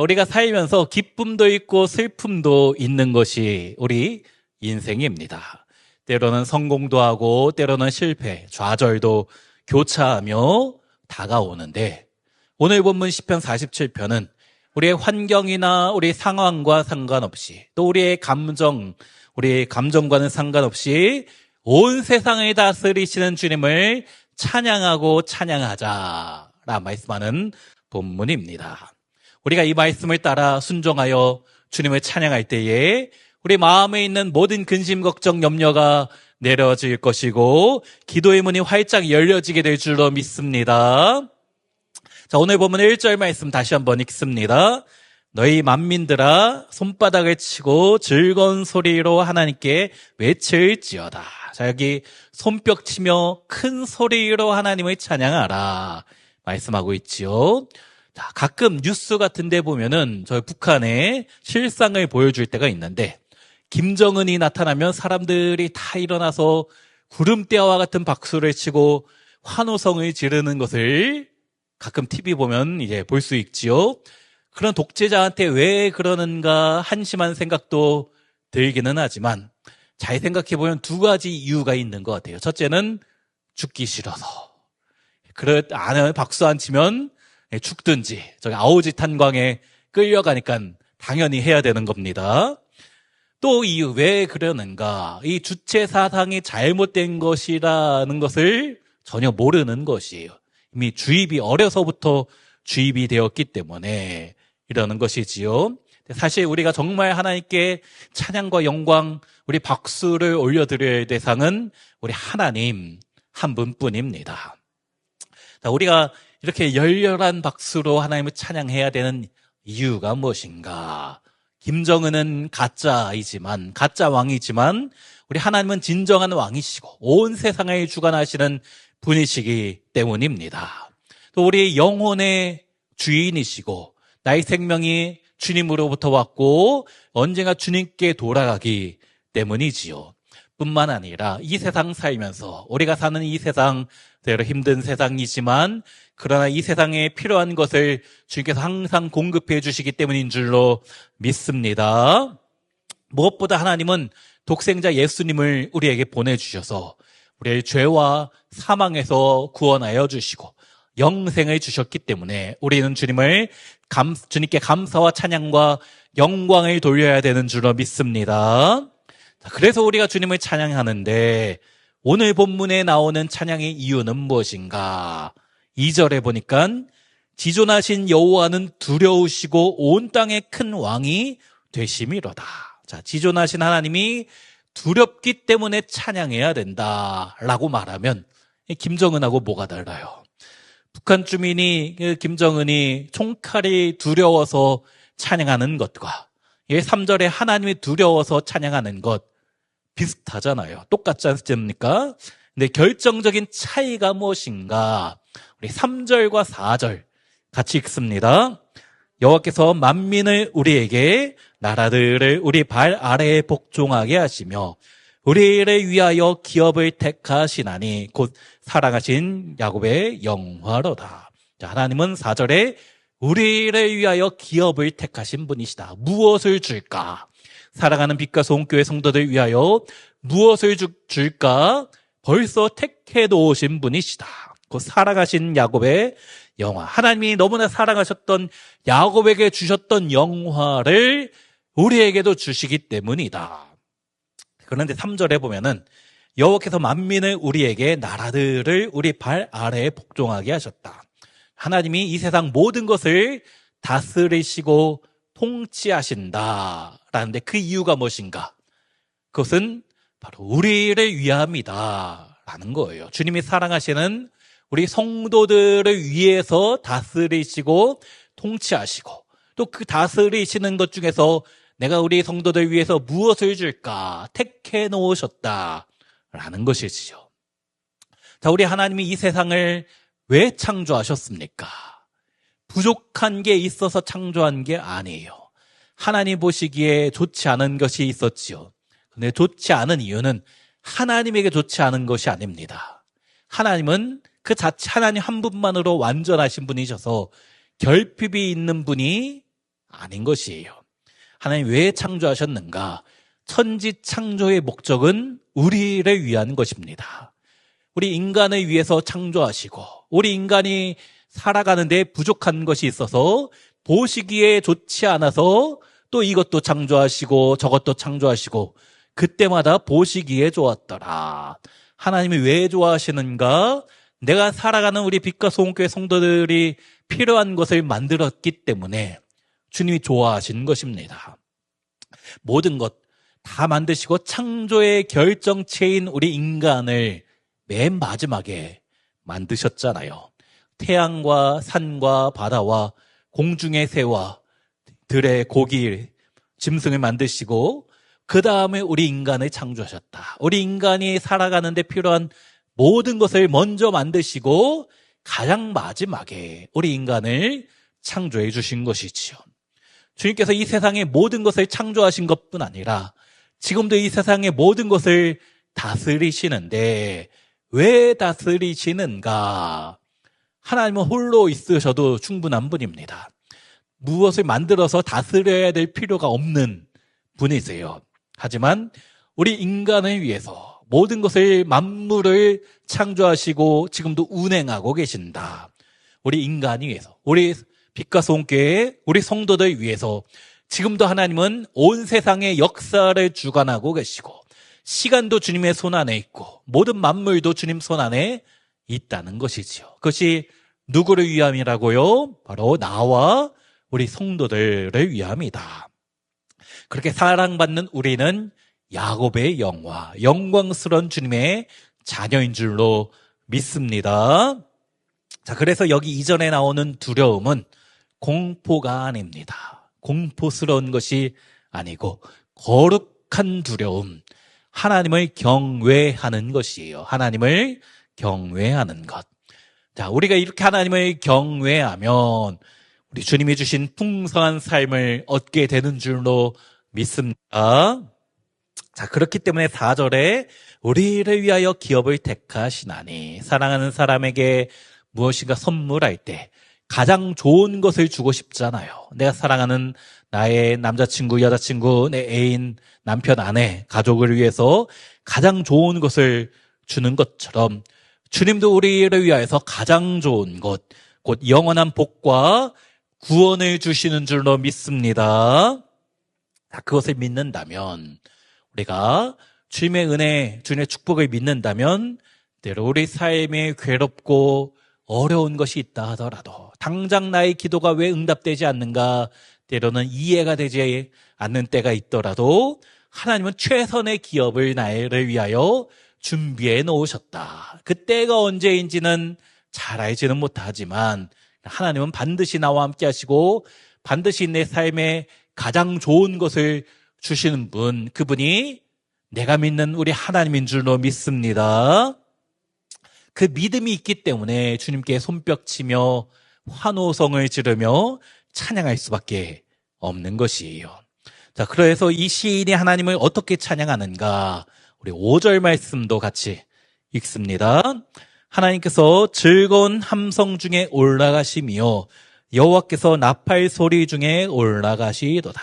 우리가 살면서 기쁨도 있고 슬픔도 있는 것이 우리 인생입니다. 때로는 성공도 하고 때로는 실패, 좌절도 교차하며 다가오는데 오늘 본문 10편 47편은 우리의 환경이나 우리 상황과 상관없이 또 우리의 감정, 우리의 감정과는 상관없이 온 세상을 다스리시는 주님을 찬양하고 찬양하자라 말씀하는 본문입니다. 우리가 이 말씀을 따라 순종하여 주님을 찬양할 때에 우리 마음에 있는 모든 근심, 걱정, 염려가 내려질 것이고 기도의 문이 활짝 열려지게 될 줄로 믿습니다. 자, 오늘 보면 1절 말씀 다시 한번 읽습니다. 너희 만민들아 손바닥을 치고 즐거운 소리로 하나님께 외칠지어다. 자, 여기 손뼉 치며 큰 소리로 하나님을 찬양하라. 말씀하고 있지요. 자, 가끔 뉴스 같은 데 보면은 저희 북한의 실상을 보여줄 때가 있는데 김정은이 나타나면 사람들이 다 일어나서 구름대와 같은 박수를 치고 환호성을 지르는 것을 가끔 TV 보면 이제 볼 수 있지요. 그런 독재자한테 왜 그러는가 한심한 생각도 들기는 하지만 잘 생각해 보면 두 가지 이유가 있는 것 같아요. 첫째는 죽기 싫어서. 그래, 안, 박수 안 치면 죽든지, 저기 아오지 탄광에 끌려가니까 당연히 해야 되는 겁니다. 또 이유 왜 그러는가? 이 주체 사상이 잘못된 것이라는 것을 전혀 모르는 것이에요. 이미 주입이 어려서부터 주입이 되었기 때문에 이러는 것이지요. 사실 우리가 정말 하나님께 찬양과 영광, 우리 박수를 올려드려야 할 대상은 우리 하나님 한 분뿐입니다. 우리가 이렇게 열렬한 박수로 하나님을 찬양해야 되는 이유가 무엇인가? 김정은은 가짜이지만, 가짜 왕이지만, 우리 하나님은 진정한 왕이시고, 온 세상을 주관하시는 분이시기 때문입니다. 또 우리 영혼의 주인이시고, 나의 생명이 주님으로부터 왔고, 언젠가 주님께 돌아가기 때문이지요. 뿐만 아니라 이 세상 살면서 우리가 사는 이 세상 대로 힘든 세상이지만 그러나 이 세상에 필요한 것을 주님께서 항상 공급해 주시기 때문인 줄로 믿습니다. 무엇보다 하나님은 독생자 예수님을 우리에게 보내주셔서 우리의 죄와 사망에서 구원하여 주시고 영생을 주셨기 때문에 우리는 주님을 감, 주님께 감사와 찬양과 영광을 돌려야 되는 줄로 믿습니다. 그래서 우리가 주님을 찬양하는데 오늘 본문에 나오는 찬양의 이유는 무엇인가? 2절에 보니까 지존하신 여호와는 두려우시고 온 땅의 큰 왕이 되심이로다. 자, 지존하신 하나님이 두렵기 때문에 찬양해야 된다라고 말하면 김정은하고 뭐가 달라요? 북한 주민이 그 김정은이 총칼이 두려워서 찬양하는 것과 3절에 하나님이 두려워서 찬양하는 것 비슷하잖아요. 똑같지 않습니까? 근데 결정적인 차이가 무엇인가? 우리 3절과 4절 같이 읽습니다. 여호와께서 만민을 우리에게 나라들을 우리 발 아래에 복종하게 하시며 우리를 위하여 기업을 택하시나니 곧 사랑하신 야곱의 영화로다. 자, 하나님은 4절에 우리를 위하여 기업을 택하신 분이시다. 무엇을 줄까? 사랑하는 빛과 소교회 성도들 위하여 무엇을 주, 줄까? 벌써 택해 놓으신 분이시다. 그 사랑하신 야곱의 영화. 하나님이 너무나 사랑하셨던 야곱에게 주셨던 영화를 우리에게도 주시기 때문이다. 그런데 3절에 보면은 여호와께서 만민을 우리에게 나라들을 우리 발 아래에 복종하게 하셨다. 하나님이 이 세상 모든 것을 다스리시고 통치하신다. 라는데 그 이유가 무엇인가? 그것은 바로 우리를 위함이다. 라는 거예요. 주님이 사랑하시는 우리 성도들을 위해서 다스리시고 통치하시고 또 그 다스리시는 것 중에서 내가 우리 성도들 위해서 무엇을 줄까 택해 놓으셨다. 라는 것이지요. 자, 우리 하나님이 이 세상을 왜 창조하셨습니까? 부족한 게 있어서 창조한 게 아니에요. 하나님 보시기에 좋지 않은 것이 있었지요. 근데 좋지 않은 이유는 하나님에게 좋지 않은 것이 아닙니다. 하나님은 그 자체 하나님 한 분만으로 완전하신 분이셔서 결핍이 있는 분이 아닌 것이에요. 하나님 왜 창조하셨는가? 천지 창조의 목적은 우리를 위한 것입니다. 우리 인간을 위해서 창조하시고, 우리 인간이 살아가는데 부족한 것이 있어서 보시기에 좋지 않아서 또 이것도 창조하시고 저것도 창조하시고 그때마다 보시기에 좋았더라. 하나님이 왜 좋아하시는가? 내가 살아가는 우리 빛과 소원교회 성도들이 필요한 것을 만들었기 때문에 주님이 좋아하신 것입니다. 모든 것 다 만드시고 창조의 결정체인 우리 인간을 맨 마지막에 만드셨잖아요. 태양과 산과 바다와 공중의 새와 들의 고기, 짐승을 만드시고 그 다음에 우리 인간을 창조하셨다. 우리 인간이 살아가는데 필요한 모든 것을 먼저 만드시고 가장 마지막에 우리 인간을 창조해 주신 것이지요. 주님께서 이 세상의 모든 것을 창조하신 것뿐 아니라 지금도 이 세상의 모든 것을 다스리시는데 왜 다스리시는가? 하나님은 홀로 있으셔도 충분한 분입니다. 무엇을 만들어서 다스려야 될 필요가 없는 분이세요. 하지만 우리 인간을 위해서 모든 것을 만물을 창조하시고 지금도 운행하고 계신다. 우리 인간이 위해서, 우리 빛과 소교회 우리 성도들 위해서 지금도 하나님은 온 세상의 역사를 주관하고 계시고 시간도 주님의 손 안에 있고 모든 만물도 주님 손 안에 있다는 것이지요. 그것이 누구를 위함이라고요? 바로 나와 우리 성도들을 위함이다. 그렇게 사랑받는 우리는 야곱의 영화, 영광스러운 주님의 자녀인 줄로 믿습니다. 자, 그래서 여기 이전에 나오는 두려움은 공포가 아닙니다. 공포스러운 것이 아니고 거룩한 두려움, 하나님을 경외하는 것이에요. 하나님을 경외하는 것. 자, 우리가 이렇게 하나님을 경외하면 우리 주님이 주신 풍성한 삶을 얻게 되는 줄로 믿습니다. 자, 그렇기 때문에 4절에 우리를 위하여 기업을 택하시나니 사랑하는 사람에게 무엇인가 선물할 때 가장 좋은 것을 주고 싶잖아요. 내가 사랑하는 나의 남자친구, 여자친구, 내 애인, 남편, 아내, 가족을 위해서 가장 좋은 것을 주는 것처럼 주님도 우리를 위하여서 가장 좋은 것, 곧 영원한 복과 구원을 주시는 줄로 믿습니다. 그것을 믿는다면 우리가 주님의 은혜, 주님의 축복을 믿는다면 때로 우리 삶에 괴롭고 어려운 것이 있다 하더라도 당장 나의 기도가 왜 응답되지 않는가 때로는 이해가 되지 않는 때가 있더라도 하나님은 최선의 기업을 나를 위하여 준비해 놓으셨다. 그때가 언제인지는 잘 알지는 못하지만 하나님은 반드시 나와 함께 하시고 반드시 내 삶에 가장 좋은 것을 주시는 분, 그분이 내가 믿는 우리 하나님인 줄로 믿습니다. 그 믿음이 있기 때문에 주님께 손뼉치며 환호성을 지르며 찬양할 수밖에 없는 것이에요. 자, 그래서 이 시인이 하나님을 어떻게 찬양하는가? 우리 5절 말씀도 같이 읽습니다. 하나님께서 즐거운 함성 중에 올라가시며 여호와께서 나팔 소리 중에 올라가시도다.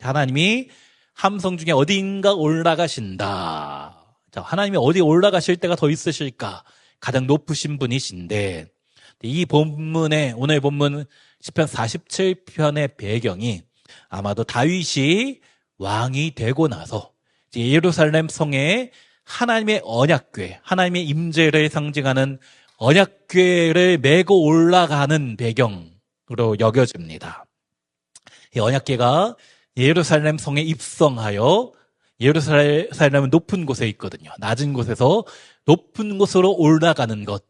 하나님이 함성 중에 어딘가 올라가신다. 자, 하나님이 어디 올라가실 때가 더 있으실까? 가장 높으신 분이신데 이 본문의 오늘 본문 10편 47편의 배경이 아마도 다윗이 왕이 되고 나서 예루살렘 성에 하나님의 언약궤, 하나님의 임재를 상징하는 언약궤를 메고 올라가는 배경으로 여겨집니다. 이 언약궤가 예루살렘 성에 입성하여 예루살렘은 높은 곳에 있거든요. 낮은 곳에서 높은 곳으로 올라가는 것.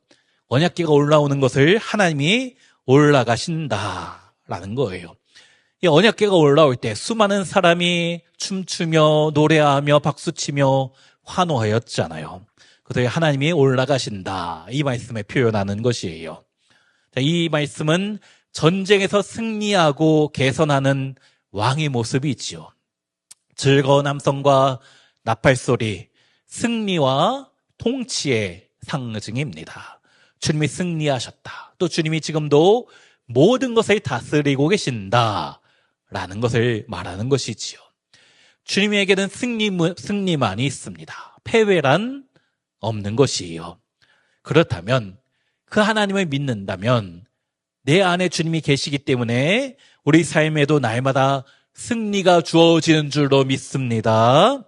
언약궤가 올라오는 것을 하나님이 올라가신다라는 거예요. 이 언약궤가 올라올 때 수많은 사람이 춤추며 노래하며 박수치며 환호하였잖아요. 그래서 하나님이 올라가신다. 이 말씀에 표현하는 것이에요. 이 말씀은 전쟁에서 승리하고 개선하는 왕의 모습이 있지요. 즐거운 함성과 나팔 소리, 승리와 통치의 상징입니다. 주님이 승리하셨다. 또 주님이 지금도 모든 것을 다스리고 계신다. 라는 것을 말하는 것이지요. 주님에게는 승리, 승리만이 있습니다. 패배란 없는 것이에요. 그렇다면 그 하나님을 믿는다면 내 안에 주님이 계시기 때문에 우리 삶에도 날마다 승리가 주어지는 줄로 믿습니다.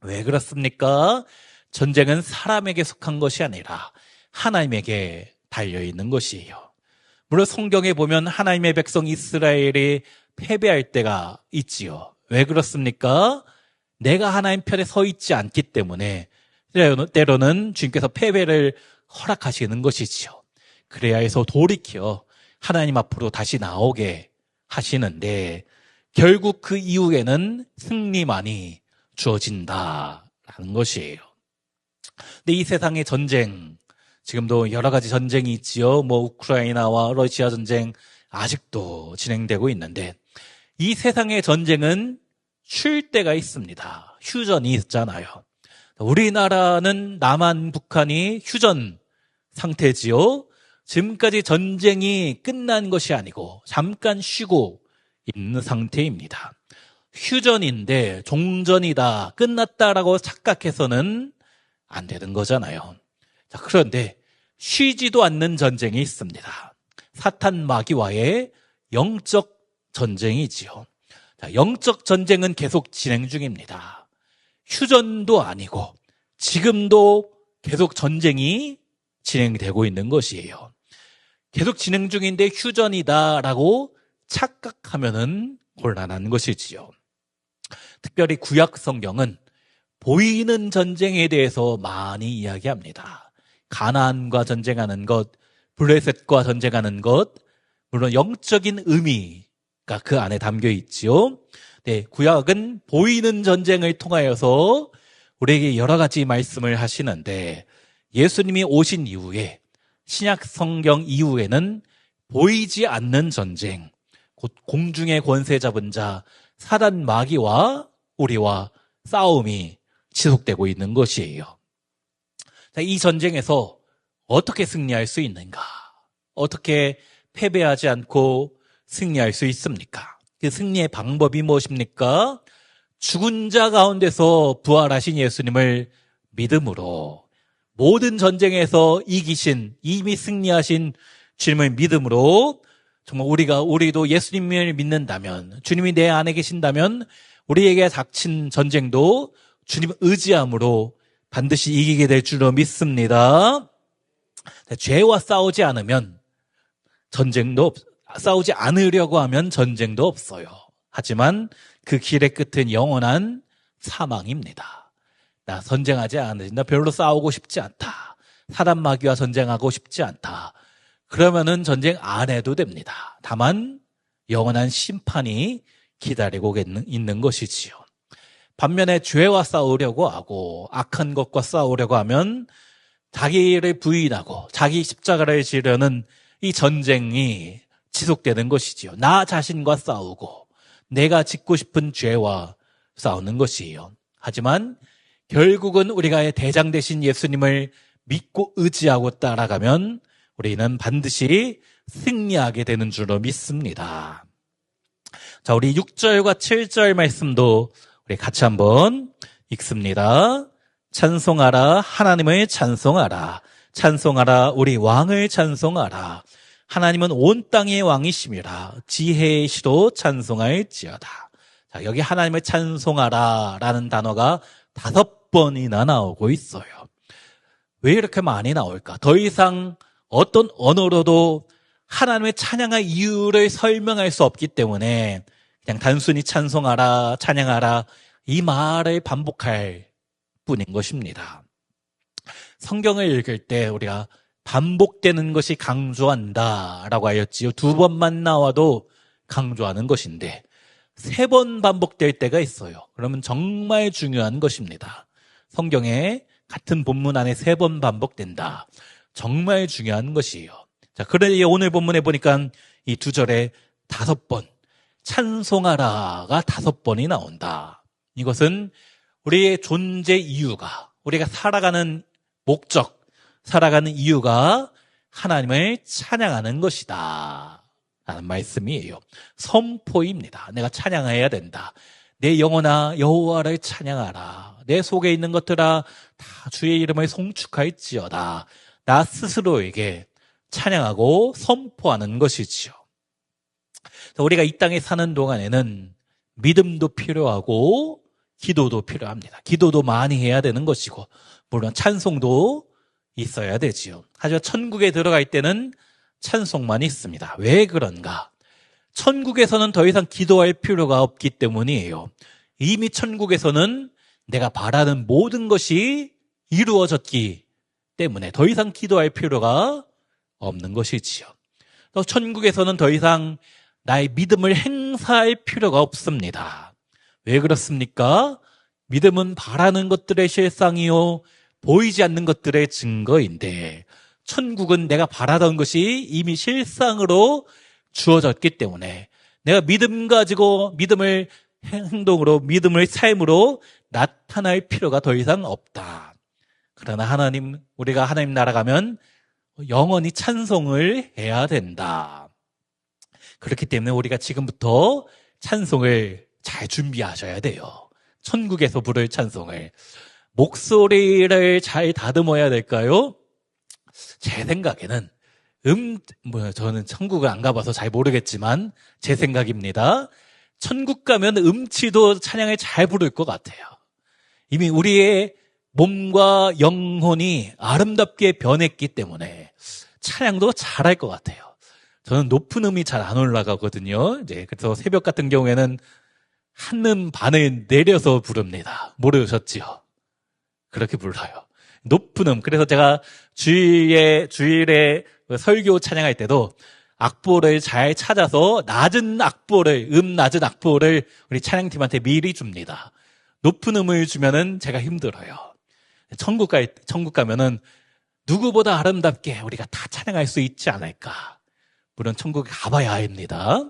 왜 그렇습니까? 전쟁은 사람에게 속한 것이 아니라 하나님에게 달려있는 것이에요. 물론 성경에 보면 하나님의 백성 이스라엘이 패배할 때가 있지요. 왜 그렇습니까? 내가 하나님 편에 서 있지 않기 때문에 때로는 주님께서 패배를 허락하시는 것이지요. 그래야 해서 돌이켜 하나님 앞으로 다시 나오게 하시는데 결국 그 이후에는 승리만이 주어진다라는 것이에요. 근데 이 세상의 전쟁, 지금도 여러 가지 전쟁이 있지요. 뭐 우크라이나와 러시아 전쟁 아직도 진행되고 있는데 이 세상의 전쟁은 쉴 때가 있습니다. 휴전이 있잖아요. 우리나라는 남한 북한이 휴전 상태지요. 지금까지 전쟁이 끝난 것이 아니고 잠깐 쉬고 있는 상태입니다. 휴전인데 종전이다, 끝났다라고 착각해서는 안 되는 거잖아요. 자, 그런데 쉬지도 않는 전쟁이 있습니다. 사탄 마귀와의 영적 전쟁이지요. 자, 영적 전쟁은 계속 진행 중입니다. 휴전도 아니고 지금도 계속 전쟁이 진행되고 있는 것이에요. 계속 진행 중인데 휴전이다라고 착각하면은 곤란한 것이지요. 특별히 구약 성경은 보이는 전쟁에 대해서 많이 이야기합니다. 가나안과 전쟁하는 것, 블레셋과 전쟁하는 것, 물론 영적인 의미가 그 안에 담겨 있지요. 네, 구약은 보이는 전쟁을 통하여서 우리에게 여러 가지 말씀을 하시는데 예수님이 오신 이후에 신약 성경 이후에는 보이지 않는 전쟁, 곧 공중의 권세 잡은 자, 사단 마귀와 우리와 싸움이 지속되고 있는 것이에요. 자, 이 전쟁에서 어떻게 승리할 수 있는가? 어떻게 패배하지 않고 승리할 수 있습니까? 그 승리의 방법이 무엇입니까? 죽은 자 가운데서 부활하신 예수님을 믿음으로 모든 전쟁에서 이기신 이미 승리하신 주님을 믿음으로 정말 우리가 우리도 예수님을 믿는다면 주님이 내 안에 계신다면 우리에게 닥친 전쟁도 주님 의지함으로 반드시 이기게 될 줄로 믿습니다. 죄와 싸우지 않으면 전쟁도 없, 싸우지 않으려고 하면 전쟁도 없어요. 하지만 그 길의 끝은 영원한 사망입니다. 나 전쟁하지 않으나 별로 싸우고 싶지 않다. 사람 마귀와 전쟁하고 싶지 않다. 그러면은 전쟁 안 해도 됩니다. 다만 영원한 심판이 기다리고 있는 것이지요. 반면에 죄와 싸우려고 하고 악한 것과 싸우려고 하면 자기를 부인하고 자기 십자가를 지려는 이 전쟁이 지속되는 것이지요. 나 자신과 싸우고 내가 짓고 싶은 죄와 싸우는 것이에요. 하지만 결국은 우리가 대장 되신 예수님을 믿고 의지하고 따라가면 우리는 반드시 승리하게 되는 줄로 믿습니다. 자, 우리 6절과 7절 말씀도 우리 같이 한번 읽습니다. 찬송하라, 하나님을 찬송하라. 찬송하라, 우리 왕을 찬송하라. 하나님은 온 땅의 왕이심이라. 지혜의 시도 찬송할지어다. 자, 여기 하나님을 찬송하라 라는 단어가 다섯 번이나 나오고 있어요. 왜 이렇게 많이 나올까? 더 이상 어떤 언어로도 하나님의 찬양의 이유를 설명할 수 없기 때문에 그냥 단순히 찬송하라, 찬양하라 이 말을 반복할 뿐인 것입니다. 성경을 읽을 때 우리가 반복되는 것이 강조한다 라고 하였지요. 두 번만 나와도 강조하는 것인데 세 번 반복될 때가 있어요. 그러면 정말 중요한 것입니다. 성경에 같은 본문 안에 세 번 반복된다. 정말 중요한 것이에요. 자, 그러니 오늘 본문에 보니까 이 두 절에 다섯 번, 찬송하라가 다섯 번이 나온다. 이것은 우리의 존재 이유가, 우리가 살아가는 목적, 살아가는 이유가 하나님을 찬양하는 것이다. 라는 말씀이에요. 선포입니다. 내가 찬양해야 된다. 내 영혼아 여호와를 찬양하라. 내 속에 있는 것들아 다 주의 이름을 송축할지어다. 나 스스로에게 찬양하고 선포하는 것이지요. 우리가 이 땅에 사는 동안에는 믿음도 필요하고 기도도 필요합니다. 기도도 많이 해야 되는 것이고 물론 찬송도 있어야 되지요. 하지만 천국에 들어갈 때는 찬송만 있습니다. 왜 그런가? 천국에서는 더 이상 기도할 필요가 없기 때문이에요. 이미 천국에서는 내가 바라는 모든 것이 이루어졌기 때문에 더 이상 기도할 필요가 없는 것이지요. 또 천국에서는 더 이상 나의 믿음을 행사할 필요가 없습니다. 왜 그렇습니까? 믿음은 바라는 것들의 실상이요, 보이지 않는 것들의 증거인데, 천국은 내가 바라던 것이 이미 실상으로 주어졌기 때문에, 내가 믿음 가지고 믿음을 행동으로, 믿음을 삶으로 나타날 필요가 더 이상 없다. 그러나 하나님, 우리가 하나님 나라 가면 영원히 찬송을 해야 된다. 그렇기 때문에 우리가 지금부터 찬송을 잘 준비하셔야 돼요. 천국에서 부를 찬송을. 목소리를 잘 다듬어야 될까요? 제 생각에는 음, 뭐, 저는 천국을 안 가봐서 잘 모르겠지만, 제 생각입니다. 천국 가면 음치도 찬양을 잘 부를 것 같아요. 이미 우리의 몸과 영혼이 아름답게 변했기 때문에 찬양도 잘할 것 같아요. 저는 높은 음이 잘 안 올라가거든요. 이제 그래서 새벽 같은 경우에는 한음 반을 내려서 부릅니다. 모르셨지요? 그렇게 불러요. 높은 음. 그래서 제가 주일에, 주일에 설교 찬양할 때도 악보를 잘 찾아서 낮은 악보를, 음 낮은 악보를 우리 찬양팀한테 미리 줍니다. 높은 음을 주면은 제가 힘들어요. 천국 가, 천국 가면은 누구보다 아름답게 우리가 다 찬양할 수 있지 않을까. 물론 천국에 가봐야 합니다.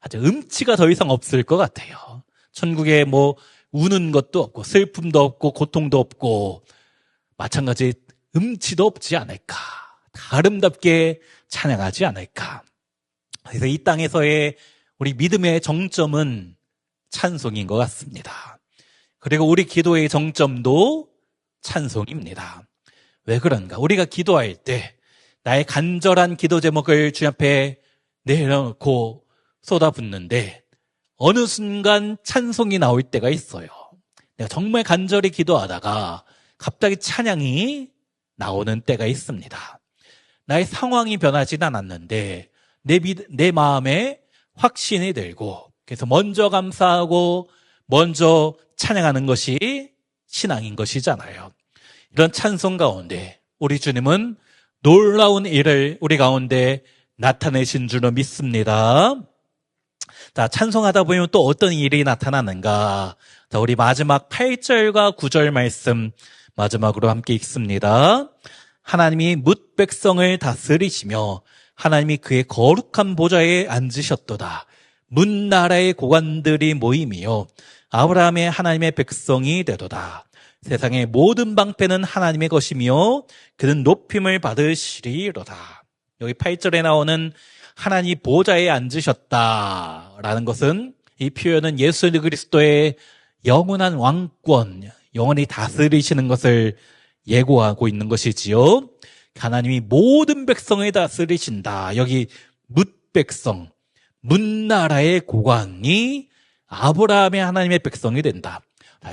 아주 음치가 더 이상 없을 것 같아요. 천국에 뭐 우는 것도 없고 슬픔도 없고 고통도 없고 마찬가지 음치도 없지 않을까. 다 아름답게 찬양하지 않을까. 그래서 이 땅에서의 우리 믿음의 정점은 찬송인 것 같습니다. 그리고 우리 기도의 정점도 찬송입니다. 왜 그런가? 우리가 기도할 때 나의 간절한 기도 제목을 주 앞에 내려놓고 쏟아붓는데 어느 순간 찬송이 나올 때가 있어요. 내가 정말 간절히 기도하다가 갑자기 찬양이 나오는 때가 있습니다. 나의 상황이 변하진 않았는데 내, 믿, 내 마음에 확신이 들고 그래서 먼저 감사하고 먼저 찬양하는 것이 신앙인 것이잖아요. 이런 찬송 가운데 우리 주님은 놀라운 일을 우리 가운데 나타내신 줄로 믿습니다. 자, 찬송하다 보면 또 어떤 일이 나타나는가? 자, 우리 마지막 8절과 9절 말씀 마지막으로 함께 읽습니다. 하나님이 뭇 백성을 다스리시며 하나님이 그의 거룩한 보좌에 앉으셨도다. 문 나라의 고관들이 모임이요. 아브라함의 하나님의 백성이 되도다. 세상의 모든 방패는 하나님의 것이며 그는 높임을 받으시리로다. 여기 8절에 나오는 하나님 보좌에 앉으셨다라는 것은 이 표현은 예수 그리스도의 영원한 왕권, 영원히 다스리시는 것을 예고하고 있는 것이지요. 하나님이 모든 백성을 다스리신다. 여기 뭇 백성, 문나라의 고관이 아브라함의 하나님의 백성이 된다.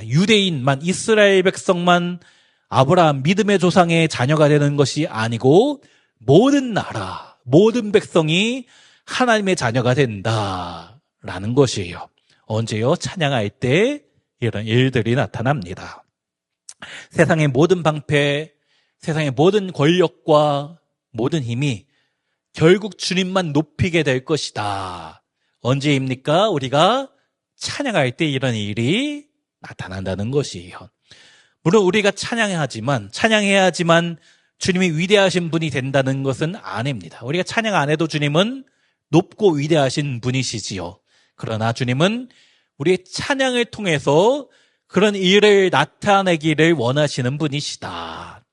유대인만 이스라엘 백성만 아브라함 믿음의 조상의 자녀가 되는 것이 아니고 모든 나라, 모든 백성이 하나님의 자녀가 된다 라는 것이에요. 언제요? 찬양할 때 이런 일들이 나타납니다. 세상의 모든 방패, 세상의 모든 권력과 모든 힘이 결국 주님만 높이게 될 것이다. 언제입니까? 우리가 찬양할 때 이런 일이 나타난다는 것이에요. 물론 우리가 찬양하지만 찬양해야 지만 주님이 위대하신 분이 된다는 것은 아닙니다. 우리가 찬양 안 해도 주님은 높고 위대하신 분이시지요. 그러나 주님은 우리의 찬양을 통해서 그런 일을 나타내기를 원하시는 분이시다.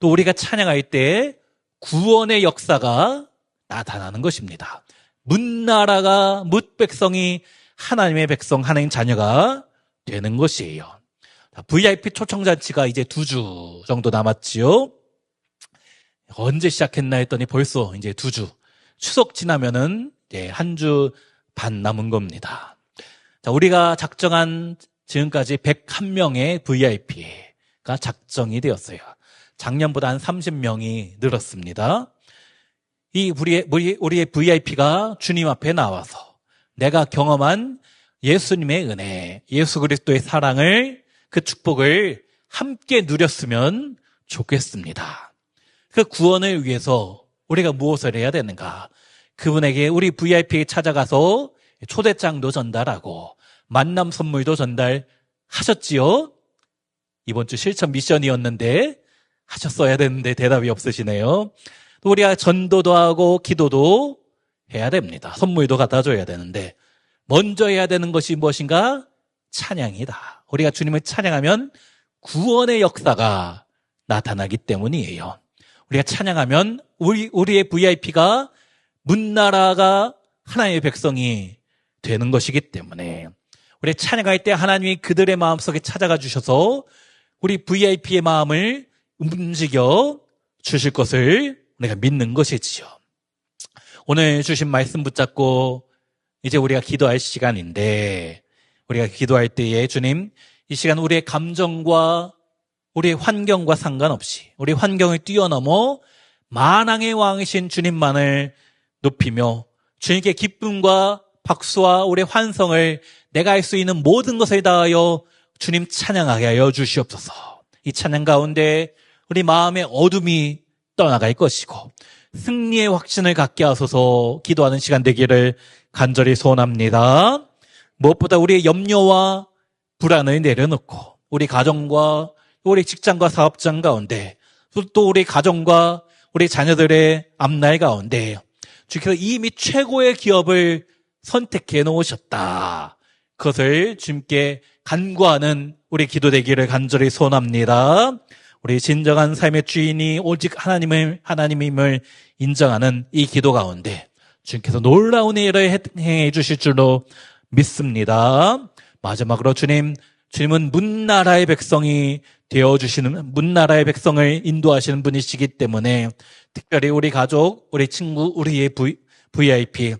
또 우리가 찬양할 때 구원의 역사가 나타나는 것입니다. 문나라가 뭇백성이 하나님의 백성, 하나님 자녀가 되는 것이에요. 자, VIP 초청잔치가 이제 두 주 정도 남았지요. 언제 시작했나 했더니 벌써 이제 두 주. 추석 지나면은 이제 한 주 반 남은 겁니다. 자, 우리가 작정한 지금까지 101명의 VIP가 작정이 되었어요. 작년보다 한 30명이 늘었습니다. 이 우리의, 우리, 우리의 VIP가 주님 앞에 나와서 내가 경험한 예수님의 은혜, 예수 그리스도의 사랑을 그 축복을 함께 누렸으면 좋겠습니다. 그 구원을 위해서 우리가 무엇을 해야 되는가? 그분에게 우리 VIP에 찾아가서 초대장도 전달하고 만남 선물도 전달하셨지요? 이번 주 실천 미션이었는데 하셨어야 되는데 대답이 없으시네요. 또 우리가 전도도 하고 기도도 해야 됩니다. 선물도 갖다 줘야 되는데 먼저 해야 되는 것이 무엇인가? 찬양이다. 우리가 주님을 찬양하면 구원의 역사가 나타나기 때문이에요. 우리가 찬양하면 우리 우리의 VIP가 문나라가 하나님의 백성이 되는 것이기 때문에 우리 찬양할 때 하나님이 그들의 마음속에 찾아가 주셔서 우리 VIP의 마음을 움직여 주실 것을 우리가 믿는 것이지요. 오늘 주신 말씀 붙잡고 이제 우리가 기도할 시간인데 우리가 기도할 때에 주님 이 시간 우리의 감정과 우리의 환경과 상관없이 우리 환경을 뛰어넘어 만왕의 왕이신 주님만을 높이며 주님께 기쁨과 박수와 우리의 환성을 내가 할 수 있는 모든 것을 다하여 주님 찬양하게 하여 주시옵소서. 이 찬양 가운데 우리 마음의 어둠이 떠나갈 것이고 승리의 확신을 갖게 하소서 기도하는 시간 되기를 간절히 소원합니다. 무엇보다 우리의 염려와 불안을 내려놓고 우리 가정과 우리 직장과 사업장 가운데 또 우리 가정과 우리 자녀들의 앞날 가운데 주께서 이미 최고의 기업을 선택해 놓으셨다. 그것을 주님께 간구하는 우리 기도 되기를 간절히 소원합니다. 우리 진정한 삶의 주인이 오직 하나님을 하나님임을 인정하는 이 기도 가운데 주님께서 놀라운 일을 행해 주실 줄로 믿습니다. 마지막으로 주님, 주님은 문나라의 백성이 되어 주시는 문나라의 백성을 인도하시는 분이시기 때문에 특별히 우리 가족, 우리 친구, 우리의 VIP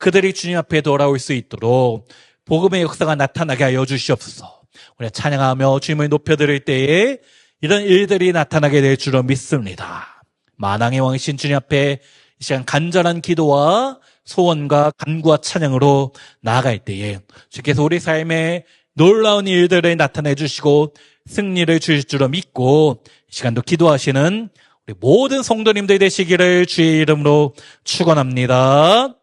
그들이 주님 앞에 돌아올 수 있도록 복음의 역사가 나타나게 하여 주시옵소서. 우리가 찬양하며 주님을 높여드릴 때에 이런 일들이 나타나게 될 줄로 믿습니다. 만왕의 왕이신 주님 앞에 이 시간 간절한 기도와 소원과 간구와 찬양으로 나아갈 때에 주께서 우리 삶에 놀라운 일들을 나타내 주시고 승리를 주실 줄로 믿고 이 시간도 기도하시는 우리 모든 성도님들 되시기를 주의 이름으로 축원합니다.